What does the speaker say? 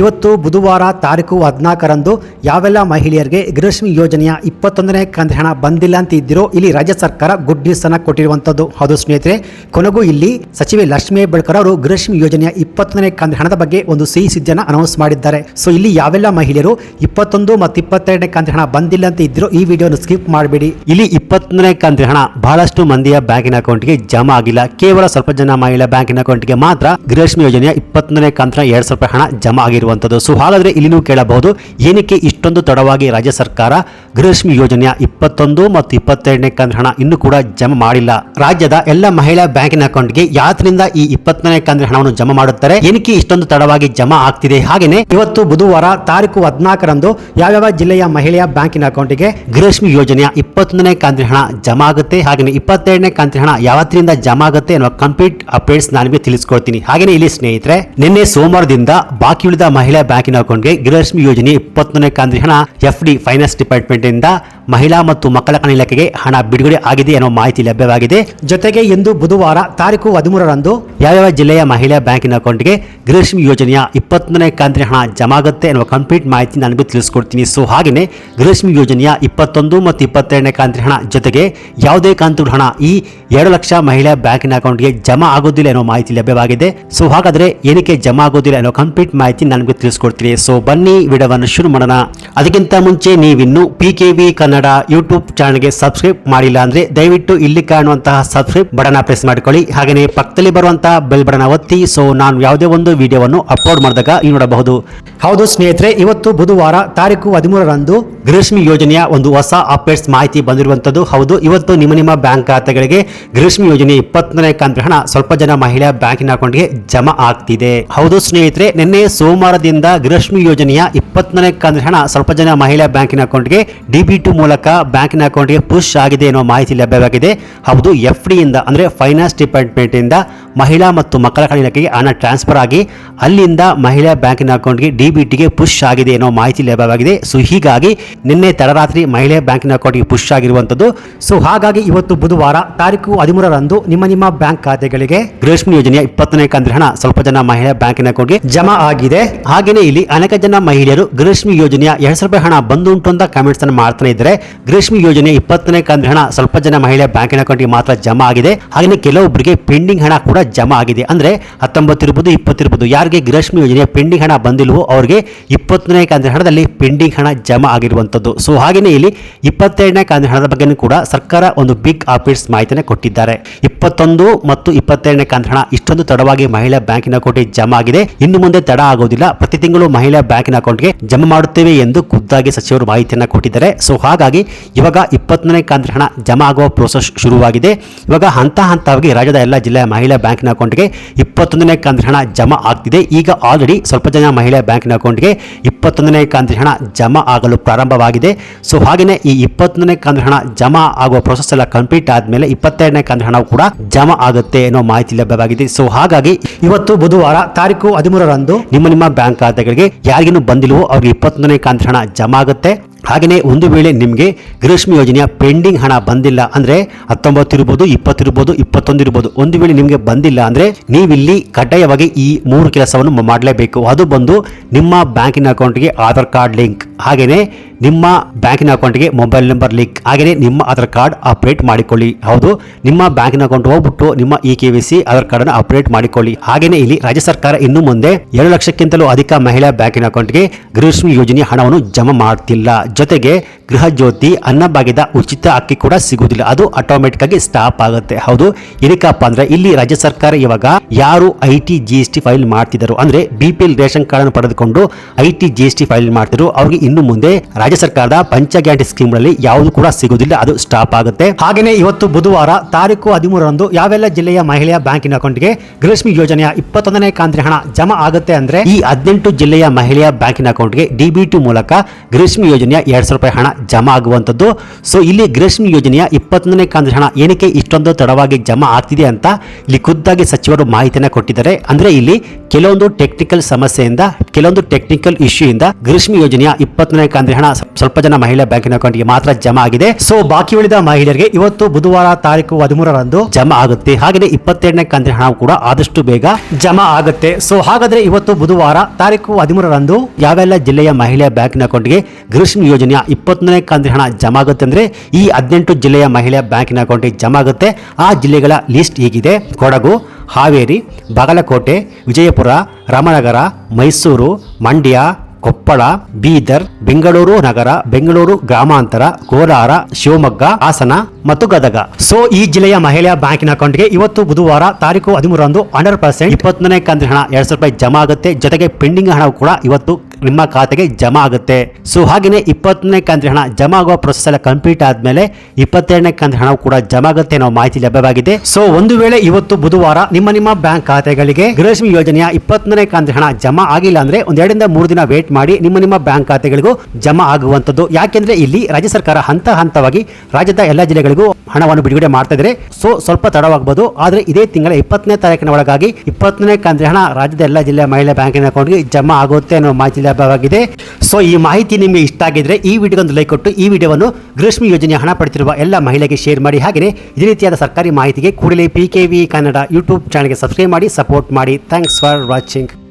ಇವತ್ತು ಬುಧವಾರ ತಾರೀಕು ಹದಿನಾಲ್ಕರಂದು ಯಾವೆಲ್ಲ ಮಹಿಳೆಯರಿಗೆ ಗೃಹಶ್ಮಿ ಯೋಜನೆಯ ಇಪ್ಪತ್ತೊಂದನೇ ಕಂತು ಹಣ ಬಂದಿಲ್ಲ ಅಂತ ಇದ್ದಿರೋ, ಇಲ್ಲಿ ರಾಜ್ಯ ಸರ್ಕಾರ ಗುಡ್ ನ್ಯೂಸ್ ಅನ್ನ ಕೊಟ್ಟಿರುವಂತದ್ದು. ಅದು ಸ್ನೇಹಿತರೆ, ಕೊನೆಗೂ ಇಲ್ಲಿ ಸಚಿವೆ ಲಕ್ಷ್ಮೀ ಹೆಬ್ಬಳ್ಕರ್ ಅವರು ಗೃಹಲಕ್ಷ್ಮಿ ಯೋಜನೆಯ ಇಪ್ಪತ್ತೊಂದನೇ ಕಂತು ಹಣದ ಬಗ್ಗೆ ಒಂದು ಸಿಹಿ ಸುದ್ದಿಯನ್ನು ಅನೌನ್ಸ್ ಮಾಡಿದ್ದಾರೆ. ಸೊ ಇಲ್ಲಿ ಯಾವೆಲ್ಲ ಮಹಿಳೆಯರು ಇಪ್ಪತ್ತೊಂದು ಮತ್ತು ಇಪ್ಪತ್ತೆರಡನೇ ಕಂತು ಹಣ ಬಂದಿಲ್ಲ ಅಂತ ಇದ್ದಿರೋ, ಈ ವಿಡಿಯೋನ ಸ್ಕಿಪ್ ಮಾಡಬೇಡಿ. ಇಲ್ಲಿ ಇಪ್ಪತ್ತೊಂದನೇ ಕಂತು ಹಣ ಬಹಳಷ್ಟು ಮಂದಿಯ ಬ್ಯಾಂಕಿನ ಅಕೌಂಟ್ಗೆ ಜಮಾ ಆಗಿಲ್ಲ. ಕೇವಲ ಸ್ವಲ್ಪ ಜನ ಮಹಿಳಾ ಬ್ಯಾಂಕಿನ ಅಕೌಂಟ್ಗೆ ಮಾತ್ರ ಗೃಹಶ್ಮಿ ಯೋಜನೆಯ ಇಪ್ಪತ್ತೊಂದನೇ ಕಂತಿನ ಎರಡ್ ಸಾವಿರ ರೂಪಾಯಿ ಹಣ ಜಮಾ ಆಗಿರುವಂತದ್ದು ಸೊ ಹಾಗಾದರೆ ಇಲ್ಲಿನೂ ಕೇಳಬಹುದು, ಏನಕ್ಕೆ ಇಷ್ಟೊಂದು ತಡವಾಗಿ ರಾಜ್ಯ ಸರ್ಕಾರ ಗೃಹಲಕ್ಷ್ಮಿ ಯೋಜನೆಯ ಇಪ್ಪತ್ತೊಂದು ಮತ್ತು ಇಪ್ಪತ್ತೆರಡನೇ ಕಂತು ಹಣ ಇನ್ನೂ ಕೂಡ ಜಮಾ ಮಾಡಿಲ್ಲ. ರಾಜ್ಯದ ಎಲ್ಲ ಮಹಿಳಾ ಬ್ಯಾಂಕಿನ ಅಕೌಂಟ್ಗೆ ಯಾತ್ರಿಂದ ಈ ಇಪ್ಪತ್ತನೇ ಕಂತಿನ ಹಣವನ್ನು ಜಮಾ ಮಾಡುತ್ತಾರೆ? ಏನಕ್ಕೆ ಇಷ್ಟೊಂದು ತಡವಾಗಿ ಜಮಾ ಆಗ್ತಿದೆ? ಹಾಗೆಯೇ ಇವತ್ತು ಬುಧವಾರ ತಾರೀಕು ಹದಿನಾಲ್ಕರಂದು ಯಾವ್ಯಾವ ಜಿಲ್ಲೆಯ ಮಹಿಳೆಯ ಬ್ಯಾಂಕಿನ ಅಕೌಂಟ್ಗೆ ಗೃಹಲಕ್ಷ್ಮಿ ಯೋಜನೆಯ ಇಪ್ಪತ್ತೊಂದನೇ ಕಂತಿನ ಹಣ ಜಮಾ ಆಗುತ್ತೆ? ಹಾಗೆಯೇ ಇಪ್ಪತ್ತೆರಡನೇ ಕಂತಿನ ಹಣ ಯಾವತ್ತರಿಂದ ಜಮಾ ಆಗುತ್ತೆ ಅನ್ನೋ ಕಂಪ್ಲೀಟ್ ಅಪ್ಡೇಟ್ಸ್ ನಾನು ನಿಮಗೆ ತಿಳಿಸ್ಕೊಡ್ತೀನಿ. ಹಾಗೆಯೇ ಇಲ್ಲಿ ಸ್ನೇಹಿತರೆ, ನಿನ್ನೆ ಸೋಮವಾರದಿಂದ ಬಾಕಿ ಉಳಿದ ಮಹಿಳಾ ಬ್ಯಾಂಕಿನ ಅಕೌಂಟ್ಗೆ ಗೃಹಲಕ್ಷ್ಮಿ ಯೋಜನೆ ಇಪ್ಪತ್ತೊಂದನೇ ಕಂತಿನ ಹಣ ಎಫ್ಡಿ ಫೈನಾನ್ಸ್ ಡಿಪಾರ್ಟ್ಮೆಂಟ್ ಇಂದ ಮಹಿಳಾ ಮತ್ತು ಮಕ್ಕಳ ಕಲ್ಯಾಣ ಇಲಾಖೆಗೆ ಹಣ ಬಿಡುಗಡೆ ಆಗಿದೆ ಎನ್ನುವ ಮಾಹಿತಿ ಲಭ್ಯವಾಗಿದೆ. ಜೊತೆಗೆ ಇಂದು ಬುಧವಾರ ತಾರೀಕು ಹದಿಮೂರರಂದು ಯಾವ್ಯಾವ ಜಿಲ್ಲೆಯ ಮಹಿಳಾ ಬ್ಯಾಂಕಿನ ಅಕೌಂಟ್ಗೆ ಗೃಹಲಕ್ಷ್ಮಿ ಯೋಜನೆಯ ಇಪ್ಪತ್ತೊಂದನೇ ಕಂತಿನ ಹಣ ಜಮಾ ಆಗುತ್ತೆ ಎನ್ನುವ ಕಂಪ್ಲೀಟ್ ಮಾಹಿತಿ ನನಗೆ ತಿಳಿಸ್ಕೊಡ್ತೀನಿ. ಸೊ ಹಾಗೆಯೇ ಗೃಹಲಕ್ಷ್ಮಿ ಯೋಜನೆಯ ಇಪ್ಪತ್ತೊಂದು ಮತ್ತು ಇಪ್ಪತ್ತೆರಡನೇ ಕಂತಿನ ಹಣ ಜೊತೆಗೆ ಯಾವುದೇ ಕಂತು ಹಣ ಈ ಎರಡು ಲಕ್ಷ ಮಹಿಳಾ ಬ್ಯಾಂಕಿನ ಅಕೌಂಟ್ಗೆ ಜಮಾ ಆಗೋದಿಲ್ಲ ಎನ್ನುವ ಮಾಹಿತಿ ಲಭ್ಯವಾಗಿದೆ. ಸೊ ಹಾಗಾದ್ರೆ ಏನಕ್ಕೆ ಜಮಾ ಆಗೋದಿಲ್ಲ ಅನ್ನೋ ಕಂಪ್ಲೀಟ್ ಮಾಹಿತಿ ನನಗೆ ತಿಳಿಸ್ಕೊಡ್ತೀನಿ. ಸೊ ಬನ್ನಿ ವಿಡಿಯೋವನ್ನು ಶುರು ಮಾಡೋಣ. ಅದಕ್ಕಿಂತ ಮುಂಚೆ ನೀವಿನ್ನು P K V Kannada YouTube ಚಾನಲ್ಗೆ ಸಬ್ಸ್ಕ್ರೈಬ್ ಮಾಡಿಲ್ಲ ಅಂದ್ರೆ ದಯವಿಟ್ಟು ಇಲ್ಲಿ ಕಾಣುವಂತಹ ಸಬ್ಸ್ಕ್ರೈಬ್ ಬಟನ್ ಪ್ರೆಸ್ ಮಾಡಿಕೊಳ್ಳಿ. ಹಾಗೆಯೇ ಪಕ್ಕದಲ್ಲಿ ಬರುವಂತಹ ಬೆಲ್ ಬಟನ್ ಒತ್ತಿ. ಸೊ ನಾನು ಯಾವುದೇ ಒಂದು ವಿಡಿಯೋವನ್ನು ಅಪ್ಲೋಡ್ ಮಾಡಿದಾಗ ನೀವು ನೋಡಬಹುದು. ಹೌದು ಸ್ನೇಹಿತರೆ, ಇವತ್ತು ಬುಧವಾರ ತಾರೀಕು ಹದಿಮೂರರಂದು ಗ್ರೀಷ್ಮಿ ಯೋಜನೆಯ ಒಂದು ಹೊಸ ಅಪ್ಡೇಟ್ಸ್ ಮಾಹಿತಿ ಬಂದಿರುವಂತದ್ದು ಹೌದು, ಇವತ್ತು ನಿಮ್ಮ ನಿಮ್ಮ ಬ್ಯಾಂಕ್ ಖಾತೆಗಳಿಗೆ ಗ್ರೀಷ್ಮಿ ಯೋಜನೆ ಇಪ್ಪತ್ತನೇ ಕಂತು ಹಣ ಸ್ವಲ್ಪ ಜನ ಮಹಿಳಾ ಬ್ಯಾಂಕಿನ ಅಕೌಂಟ್ಗೆ ಜಮಾ ಆಗ್ತಿದೆ. ಹೌದು ಸ್ನೇಹಿತರೆ, ನಿನ್ನೆ ಸೋಮವಾರದಿಂದ ಗ್ರೀಷ್ಮಿ ಯೋಜನೆಯ ಇಪ್ಪತ್ತನೇ ಕಂತು ಹಣ ಸ್ವಲ್ಪ ಜನ ಮಹಿಳಾ ಬ್ಯಾಂಕಿನ ಅಕೌಂಟ್ಗೆ ಡಿಬಿಟಿ ಮೂಲಕ ಬ್ಯಾಂಕಿನ ಅಕೌಂಟ್ಗೆ ಪುಷ್ ಆಗಿದೆ ಎನ್ನುವ ಮಾಹಿತಿ ಲಭ್ಯವಾಗಿದೆ. ಹೌದು ಎಫ್ ಡಿಯಿಂದ ಅಂದರೆ ಫೈನಾನ್ಸ್ ಡಿಪಾರ್ಟ್ಮೆಂಟ್ ಇಂದ ಮಹಿಳಾ ಮತ್ತು ಮಕ್ಕಳ ಕಲ್ಯಾಣಕ್ಕೆ ಹಣ ಟ್ರಾನ್ಸ್ಫರ್ ಆಗಿ ಅಲ್ಲಿಂದ ಮಹಿಳಾ ಬ್ಯಾಂಕಿನ ಅಕೌಂಟ್ಗೆ ಡಿಬಿಟಿಗೆ ಪುಷ್ ಆಗಿದೆ ಎನ್ನುವ ಮಾಹಿತಿ ಲಭ್ಯವಾಗಿದೆ. ಸೊ, ಹೀಗಾಗಿ ನಿನ್ನೆ ತಡರಾತ್ರಿ ಮಹಿಳಾ ಬ್ಯಾಂಕಿನ ಅಕೌಂಟ್ಗೆ ಪುಷ್ ಆಗಿರುವಂತದ್ದು. ಸೊ, ಹಾಗಾಗಿ ಇವತ್ತು ಬುಧವಾರ ತಾರೀಕು ಹದಿಮೂರರಂದು ನಿಮ್ಮ ನಿಮ್ಮ ಬ್ಯಾಂಕ್ ಖಾತೆಗಳಿಗೆ ಗೃಹಲಕ್ಷ್ಮಿ ಯೋಜನೆಯ ಇಪ್ಪತ್ತನೇ ಕಂತಿನ ಹಣ ಸ್ವಲ್ಪ ಜನ ಮಹಿಳಾ ಬ್ಯಾಂಕಿನ ಅಕೌಂಟ್ಗೆ ಜಮಾ ಆಗಿದೆ. ಹಾಗೆಯೇ ಇಲ್ಲಿ ಅನೇಕ ಜನ ಮಹಿಳೆಯರು ಗೃಹಲಕ್ಷ್ಮಿ ಯೋಜನೆಯ ಎರಡು ಸಾವಿರ ರೂಪಾಯಿ ಹಣ ಬಂದುಂಟು ಅಂತ ಕಾಮೆಂಟ್ಸ್ ಅನ್ನು ಮಾಡ್ತಾನೆ ಇದ್ದಾರೆ. ಗೃಹಲಕ್ಷ್ಮಿ ಯೋಜನೆ ಇಪ್ಪತ್ತನೇ ಕಂತು ಹಣ ಸ್ವಲ್ಪ ಜನ ಮಹಿಳೆ ಬ್ಯಾಂಕಿನ ಅಕೌಂಟ್ಗೆ ಮಾತ್ರ ಜಮಾ ಆಗಿದೆ. ಹಾಗೆ ಕೆಲವೊಬ್ಬರಿಗೆ ಪೆಂಡಿಂಗ್ ಹಣ ಕೂಡ ಜಮಾ ಆಗಿದೆ. ಅಂದ್ರೆ ಹತ್ತೊಂಬತ್ತು ಇರ್ಬೋದು ಇಪ್ಪತ್ತಿರ್ಬೋದು ಯಾರಿಗೆ ಗ್ರೀಷ್ಮಿ ಯೋಜನೆ ಪೆಂಡಿಂಗ್ ಹಣ ಬಂದಿಲ್ವೋ ಅವರಿಗೆ ಇಪ್ಪತ್ತನೇ ಕಂತಿನ ಹಣದಲ್ಲಿ ಪೆಂಡಿಂಗ್ ಹಣ ಜಮಾ ಆಗಿರುವಂತದ್ದು ಸೊ ಹಾಗೆಯೇ ಇಲ್ಲಿ ಇಪ್ಪತ್ತೆರಡನೇ ಕಂತಿನ ಹಣದ ಬಗ್ಗೆ ಕೂಡ ಸರ್ಕಾರ ಒಂದು ಬಿಗ್ ಅಪ್ಡೇಟ್ಸ್ ಮಾಹಿತಿಯನ್ನು ಕೊಟ್ಟಿದ್ದಾರೆ. ಇಪ್ಪತ್ತೊಂದು ಮತ್ತು ಇಪ್ಪತ್ತೆರಡನೇ ಕಂತಿನ ಹಣ ಇಷ್ಟೊಂದು ತಡವಾಗಿ ಮಹಿಳಾ ಬ್ಯಾಂಕಿನ ಅಕೌಂಟ್ಗೆ ಜಮಾ ಆಗಿದೆ. ಇನ್ನು ಮುಂದೆ ತಡ ಆಗೋದಿಲ್ಲ. ಪ್ರತಿ ತಿಂಗಳು ಮಹಿಳಾ ಬ್ಯಾಂಕಿನ ಅಕೌಂಟ್ಗೆ ಜಮಾ ಮಾಡುತ್ತೇವೆ ಎಂದು ಖುದ್ದಾಗಿ ಸಚಿವರು ಮಾಹಿತಿಯನ್ನು ಕೊಟ್ಟಿದ್ದಾರೆ. ಸೊ ಹಾಗಾಗಿ ಇವಾಗ ಇಪ್ಪತ್ತನೇ ಕಂತು ಹಣ ಜಮಾ ಆಗುವ ಪ್ರೋಸೆಸ್ ಶುರುವಾಗಿದೆ. ಇವಾಗ ಹಂತ ಹಂತವಾಗಿ ರಾಜ್ಯದ ಎಲ್ಲ ಜಿಲ್ಲೆಯ ಮಹಿಳಾ ಬ್ಯಾಂಕಿನ ಅಕೌಂಟ್ಗೆ ಇಪ್ಪತ್ತೊಂದನೇ ಕಂತು ಹಣ ಜಮಾ ಆಗ್ತಿದೆ. ಈಗ ಆಲ್ರೆಡಿ ಸ್ವಲ್ಪ ಜನ ಮಹಿಳಾ ಬ್ಯಾಂಕ್ನ ಅಕೌಂಟ್ಗೆ ಇಪ್ಪತ್ತೊಂದನೇ ಕಂತು ಹಣ ಜಮಾ ಆಗಲು ಪ್ರಾರಂಭವಾಗಿದೆ. ಸೊ ಹಾಗೆಯೇ ಈ ಇಪ್ಪತ್ತೊಂದನೇ ಕಂತು ಹಣ ಜಮಾ ಆಗುವ ಪ್ರೋಸೆಸ್ ಎಲ್ಲ ಕಂಪ್ಲೀಟ್ ಆದಮೇಲೆ ಇಪ್ಪತ್ತೆರಡನೇ ಕಂತು ಹಣ ಕೂಡ ಜಮಾ ಆಗುತ್ತೆ ಅನ್ನೋ ಮಾಹಿತಿ ಲಭ್ಯವಾಗಿದೆ. ಸೊ ಹಾಗಾಗಿ ಇವತ್ತು ಬುಧವಾರ ತಾರೀಕು ಹದಿಮೂರರಂದು ನಿಮ್ಮ ನಿಮ್ಮ ಬ್ಯಾಂಕ್ ಖಾತೆಗಳಿಗೆ ಯಾರಿಗಿನ್ನೂ ಬಂದಿಲ್ವೋ ಅವ್ರಿಗೆ ಇಪ್ಪತ್ತೊಂದನೇ ಕಂತು ಹಣ ಜಮಾ ಆಗುತ್ತೆ. ಹಾಗೆಯೇ ಒಂದು ವೇಳೆ ನಿಮಗೆ ಗೃಹಲಕ್ಷ್ಮಿ ಯೋಜನೆಯ ಪೆಂಡಿಂಗ್ ಹಣ ಬಂದಿಲ್ಲ ಅಂದರೆ ಹತ್ತೊಂಬತ್ತು ಇರ್ಬೋದು ಇಪ್ಪತ್ತಿರ್ಬೋದು ಇಪ್ಪತ್ತೊಂದು ಇರ್ಬೋದು, ಒಂದು ವೇಳೆ ನಿಮಗೆ ಬಂದಿಲ್ಲ ಅಂದರೆ ನೀವಿಲ್ಲಿ ಕಡ್ಡಾಯವಾಗಿ ಈ ಮೂರು ಕೆಲಸವನ್ನು ಮಾಡಲೇಬೇಕು. ಅದು ಬಂದು ನಿಮ್ಮ ಬ್ಯಾಂಕಿನ ಅಕೌಂಟ್ಗೆ ಆಧಾರ್ ಕಾರ್ಡ್ ಲಿಂಕ್. ಹಾಗೆಯೇ ನಿಮ್ಮ ಬ್ಯಾಂಕಿನ ಅಕೌಂಟ್ಗೆ ಮೊಬೈಲ್ ನಂಬರ್ ಲಿಂಕ್ ಹಾಗೆಯೇ ನಿಮ್ಮ ಆಧಾರ್ ಕಾರ್ಡ್ ಅಪ್ಡೇಟ್ ಮಾಡಿಕೊಳ್ಳಿ. ಹೌದು, ನಿಮ್ಮ ಬ್ಯಾಂಕಿನ ಅಕೌಂಟ್ ಹೋಗ್ಬಿಟ್ಟು ನಿಮ್ಮ E K Y C Aadhaar card ಅನ್ನು ಅಪ್ಡೇಟ್ ಮಾಡಿಕೊಳ್ಳಿ. ಹಾಗೆಯೇ ಇಲ್ಲಿ ರಾಜ್ಯ ಸರ್ಕಾರ ಇನ್ನು ಮುಂದೆ ಎರಡು ಲಕ್ಷಕ್ಕಿಂತಲೂ ಅಧಿಕ ಮಹಿಳಾ ಬ್ಯಾಂಕಿನ ಅಕೌಂಟ್ಗೆ ಗೃಹಲಕ್ಷ್ಮಿ ಯೋಜನೆ ಹಣವನ್ನು ಜಮಾ ಮಾಡ್ತಿಲ್ಲ. ಜೊತೆಗೆ ಗೃಹ ಜ್ಯೋತಿ ಅನ್ನಭಾಗ್ಯದ ಉಚಿತ ಅಕ್ಕಿ ಕೂಡ ಸಿಗುವುದಿಲ್ಲ. ಅದು ಆಟೋಮೆಟಿಕ್ ಆಗಿ ಸ್ಟಾಪ್ ಆಗುತ್ತೆ. ಹೌದು, ಏನಕ್ಕಪ್ಪ ಅಂದ್ರೆ ಇಲ್ಲಿ ರಾಜ್ಯ ಸರ್ಕಾರ ಇವಾಗ ಯಾರು I T G S T file ಮಾಡ್ತಿದ್ರು ಅಂದ್ರೆ ಬಿ ಎಲ್ ರೇಷನ್ ಕಾರ್ಡ್ ಪಡೆದುಕೊಂಡು I T G S T file ಮಾಡ್ತಿದ್ರು. ಅವ್ರಿಗೆ ಇನ್ನು ಮುಂದೆ ರಾಜ್ಯ ಸರ್ಕಾರದ ಪಂಚ ಗ್ಯಾರಂಟಿ ಸ್ಕೀಮ್ಗಳಲ್ಲಿ ಯಾವುದು ಕೂಡ ಸಿಗುವುದಿಲ್ಲ, ಅದು ಸ್ಟಾಪ್ ಆಗುತ್ತೆ. ಹಾಗೆಯೇ ಇವತ್ತು ಬುಧವಾರ ತಾರೀಕು ಹದಿಮೂರರಂದು ಯಾವೆಲ್ಲ ಜಿಲ್ಲೆಯ ಮಹಿಳೆಯ ಬ್ಯಾಂಕಿನ ಅಕೌಂಟ್ಗೆ ಗೃಹಲಕ್ಷ್ಮಿ ಯೋಜನೆಯ ಇಪ್ಪತ್ತೊಂದನೇ ಕಾಂತ್ರಿ ಹಣ ಜಮಾ ಆಗುತ್ತೆ ಅಂದ್ರೆ ಈ ಹದಿನೆಂಟು ಜಿಲ್ಲೆಯ ಮಹಿಳೆಯ ಬ್ಯಾಂಕಿನ ಅಕೌಂಟ್ಗೆ ಡಿಬಿಟಿ ಮೂಲಕ ಗೃಹಲಕ್ಷ್ಮಿ ಯೋಜನೆಯ ಎರಡು ಸಾವಿರ ರೂಪಾಯಿ ಹಣ ಜಮಾ ಆಗುವಂತದ್ದು ಸೊ ಇಲ್ಲಿ ಗೃಹಲಕ್ಷ್ಮಿ ಯೋಜನೆಯ ಇಪ್ಪತ್ತೊಂದನೇ ಕಾಂತ್ರಿ ಹಣ ಏನಕ್ಕೆ ಇಷ್ಟೊಂದು ತಡವಾಗಿ ಜಮಾ ಆಗ್ತಿದೆ ಅಂತ ಇಲ್ಲಿ ಖುದ್ದಾಗಿ ಸಚಿವರು ಮಾಹಿತಿಯನ್ನು ಕೊಟ್ಟಿದ್ದಾರೆ. ಅಂದ್ರೆ ಇಲ್ಲಿ ಕೆಲವೊಂದು ಟೆಕ್ನಿಕಲ್ ಸಮಸ್ಯೆಯಿಂದ, ಕೆಲವೊಂದು ಟೆಕ್ನಿಕಲ್ ಇಶ್ಯೂ ಇಂದ ಗ್ರೀಷ್ಮ ಯೋಜನೆಯ ಇಪ್ಪತ್ತನೇ ಕಂದ್ರೆ ಹಣ ಸ್ವಲ್ಪ ಜನ ಮಹಿಳಾ ಬ್ಯಾಂಕಿನ ಅಕೌಂಟ್ಗೆ ಮಾತ್ರ ಜಮಾ ಆಗಿದೆ. ಸೊ ಬಾಕಿ ಉಳಿದ ಮಹಿಳೆಯರಿಗೆ ಇವತ್ತು ಬುಧವಾರ ತಾರೀಕು ಹದಿಮೂರರಂದು ಜಮಾ ಆಗುತ್ತೆ. ಹಾಗೆಯೇ ಇಪ್ಪತ್ತೆರಡನೇ ಕಂದ್ರೆ ಹಣ ಕೂಡ ಆದಷ್ಟು ಬೇಗ ಜಮಾ ಆಗುತ್ತೆ. ಸೊ ಹಾಗಾದ್ರೆ ಇವತ್ತು ಬುಧವಾರ ತಾರೀಕು ಹದಿಮೂರರಂದು ಯಾವೆಲ್ಲ ಜಿಲ್ಲೆಯ ಮಹಿಳೆಯ ಬ್ಯಾಂಕಿನ ಅಕೌಂಟ್ಗೆ ಗ್ರೀಷ್ಮ ಯೋಜನೆಯ ಇಪ್ಪತ್ತನೇ ಕಂದ್ರೆ ಹಣ ಜಮಾ ಆಗುತ್ತೆ ಅಂದ್ರೆ ಈ ಹದಿನೆಂಟು ಜಿಲ್ಲೆಯ ಮಹಿಳೆಯ ಬ್ಯಾಂಕಿನ ಅಕೌಂಟ್ಗೆ ಜಮಾ ಆಗುತ್ತೆ. ಆ ಜಿಲ್ಲೆಗಳ ಲಿಸ್ಟ್ ಹೀಗಿದೆ. ಕೊಡಗು ಹಾವೇರಿ, ಬಾಗಲಕೋಟೆ, ವಿಜಯಪುರ, ರಾಮನಗರ, ಮೈಸೂರು, ಮಂಡ್ಯ, ಕೊಪ್ಪಳ, ಬೀದರ್, ಬೆಂಗಳೂರು ನಗರ, ಬೆಂಗಳೂರು ಗ್ರಾಮಾಂತರ, ಕೋಲಾರ, ಶಿವಮೊಗ್ಗ, ಹಾಸನ ಮತ್ತು ಗದಗ. ಸೊ ಈ ಜಿಲ್ಲೆಯ ಮಹಿಳೆಯ ಬ್ಯಾಂಕಿನ ಅಕೌಂಟ್ಗೆ ಇವತ್ತು ಬುಧವಾರ ತಾರೀಕು ಹದಿಮೂರರಂದು ಹಂಡ್ರೆಡ್ ಪರ್ಸೆಂಟ್ ಇಪ್ಪತ್ತನೇ ಕಂತಿನ ಹಣ ಎರಡ್ ಸಾವಿರ ರೂಪಾಯಿ ಜಮಾ ಆಗುತ್ತೆ. ಜೊತೆಗೆ ಪೆಂಡಿಂಗ್ ಹಣ ಕೂಡ ಇವತ್ತು ನಿಮ್ಮ ಖಾತೆಗೆ ಜಮಾ ಆಗುತ್ತೆ. ಸೊ ಹಾಗೆಯೇ ಇಪ್ಪತ್ತನೇ ಕಂತಿನ ಹಣ ಜಮಾ ಆಗುವ ಪ್ರೊಸೆಸ್ ಎಲ್ಲ ಕಂಪ್ಲೀಟ್ ಆದ್ಮೇಲೆ ಇಪ್ಪತ್ತೆರಡನೇ ಕಂತಿನ ಹಣ ಕೂಡ ಜಮಾ ಆಗುತ್ತೆ ಅನ್ನೋ ಮಾಹಿತಿ ಲಭ್ಯವಾಗಿದೆ. ಸೊ ಒಂದು ವೇಳೆ ಇವತ್ತು ಬುಧವಾರ ನಿಮ್ಮ ನಿಮ್ಮ ಬ್ಯಾಂಕ್ ಖಾತೆಗಳಿಗೆ ಗೃಹಲಕ್ಷ್ಮಿ ಯೋಜನೆಯ ಇಪ್ಪತ್ತನೇ ಕಂತಿನ ಹಣ ಜಮಾ ಆಗಿಲ್ಲ ಅಂದ್ರೆ ಒಂದೆರಡರಿಂದ ಮೂರು ದಿನ ವೇಟ್ ಮಾಡಿ ನಿಮ್ಮ ನಿಮ್ಮ ಬ್ಯಾಂಕ್ ಖಾತೆಗಳಿಗೂ ಜಮಾ ಆಗುವಂತದ್ದು ಯಾಕೆಂದ್ರೆ ಇಲ್ಲಿ ರಾಜ್ಯ ಸರ್ಕಾರ ಹಂತ ಹಂತವಾಗಿ ರಾಜ್ಯದ ಎಲ್ಲ ಜಿಲ್ಲೆಗಳಿಗೂ ಹಣವನ್ನು ಬಿಡುಗಡೆ ಮಾಡ್ತಾ ಇದ್ದಾರೆ. ಸೊ ಸ್ವಲ್ಪ ತಡವಾಗಬಹುದು ಆದ್ರೆ ಇದೇ ತಿಂಗಳ ಇಪ್ಪತ್ತನೇ ತಾರೀಕಿನ ಒಳಗಾಗಿ ಇಪ್ಪತ್ತನೇ ಕಂತ್ರಿ ಹಣ ರಾಜ್ಯದ ಎಲ್ಲ ಜಿಲ್ಲೆಯ ಮಹಿಳಾ ಬ್ಯಾಂಕಿನ ಅಕೌಂಟ್ಗೆ ಜಮಾ ಆಗುತ್ತೆ ಅನ್ನೋ ಮಾಹಿತಿ ಲಭ್ಯವಾಗಿದೆ. ಸೊ ಈ ಮಾಹಿತಿ ನಿಮಗೆ ಇಷ್ಟ ಆಗಿದ್ರೆ ಈ ವಿಡಿಯೋಗೊಂದು ಲೈಕ್ ಕೊಟ್ಟು ಈ ವಿಡಿಯೋವನ್ನು ಗೃಹಲಕ್ಷ್ಮಿ ಯೋಜನೆ ಹಣ ಪಡೆದಿರುವ ಎಲ್ಲ ಮಹಿಳೆಗೆ ಶೇರ್ ಮಾಡಿ. ಹಾಗೆಯೇ ಇದೇ ರೀತಿಯಾದ ಸರ್ಕಾರಿ ಮಾಹಿತಿಗೆ ಕೂಡಲೇ P K V Kannada YouTube ಚಾನಲ್ಗೆ ಸಬ್ಸ್ಕ್ರೈಬ್ ಮಾಡಿ ಸಪೋರ್ಟ್ ಮಾಡಿ. Thanks for watching